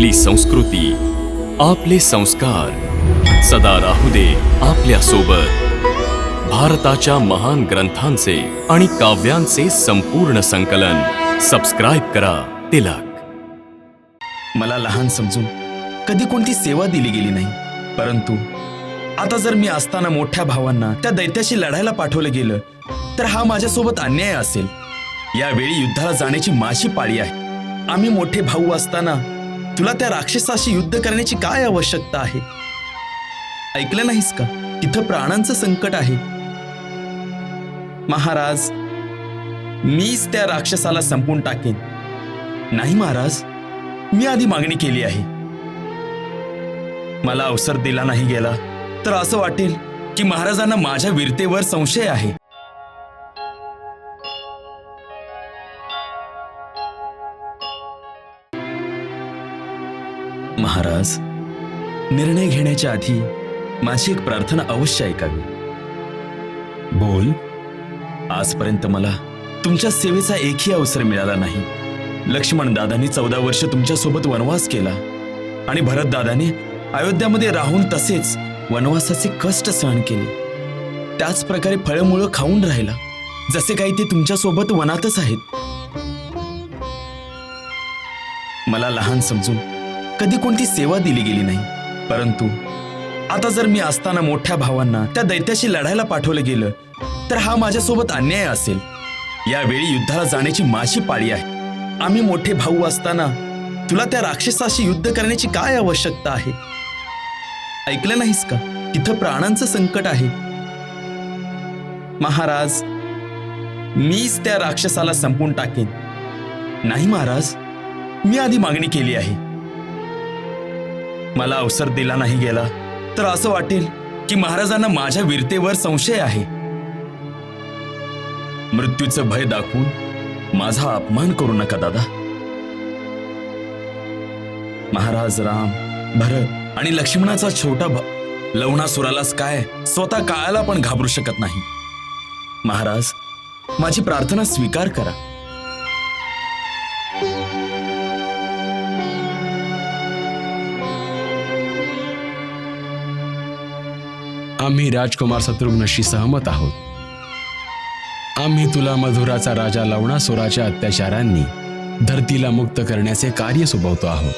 आपली संस्कृती आपले संस्कार. सदा राहू दे आपल्यासोबत भारताच्या महान ग्रंथांचे आणि काव्यांचे संपूर्ण संकलन. सबस्क्राईब करा तिलक. मला लहान समजून कधी कोणती सेवा दिली गेली नाही. परंतु आता जर मी असताना मोठ्या भावांना त्या दैत्याशी लढायला पाठवलं गेलं तर हा माझ्यासोबत अन्याय असेल. यावेळी युद्धाला जाण्याची माझी पाळी आहे. आम्ही मोठे भाऊ असताना तुला त्या राक्षसाशी युद्ध करण्याची काय आवश्यकता आहे? ऐकलं नाहीस का? तिथं प्राणांचं संकट आहे. महाराज मीच त्या राक्षसाला संपून टाकेन. नाही महाराज मी आधी मागणी केली आहे. मला अवसर दिला नाही गेला तर असं वाटेल की महाराजांना माझ्या वीरतेवर संशय आहे. महाराज निर्णय घेण्याच्या आधी माझी एक प्रार्थना अवश्य ऐकावी. बोल. आजपर्यंत मला तुमच्या सेवेचा एकही अवसर मिळाला नाही. लक्ष्मण दादांनी चौदा वर्ष तुमच्यासोबत वनवास केला आणि भरत दादाने अयोध्यामध्ये राहून तसेच वनवासाचे कष्ट सहन केले. त्याच प्रकारे फळमुळं खाऊन राहिला जसे काही ते तुमच्यासोबत वनातच आहेत. मला लहान समजून कधी कोणती सेवा दिली गेली नाही. परंतु आता जर मी असताना मोठ्या भावांना त्या दैत्याशी लढायला पाठवलं गेलं तर हा माझ्यासोबत अन्याय असेल. यावेळी युद्धाला जाण्याची माझी पाळी आहे. आम्ही मोठे भाऊ असताना तुला त्या राक्षसाशी युद्ध करण्याची काय आवश्यकता आहे? ऐकलं नाहीस का? तिथं प्राणांचं संकट आहे. महाराज मीच त्या राक्षसाला संपून टाकेन. नाही महाराज मी आधी मागणी केली आहे. मला अवसर दिला नाही गेला तर असं वाटेल की महाराजांना माझ्या वीरतेवर संशय आहे. मृत्यूचं भय दाखवून माझा अपमान करू नका दादा. महाराज राम भरत आणि लक्ष्मणाचा छोटा लवणासुरालाच काय स्वतः काळाला पण घाबरू शकत नाही. महाराज माझी प्रार्थना स्वीकार करा. आम्ही राजकुमार शत्रुघ्नशी सहमत आहोत. आम्ही तुला मधुराचा राजा लवणासुराच्या अत्याचारांनी धरतीला मुक्त करण्याचे कार्य सुभवतो आहोत.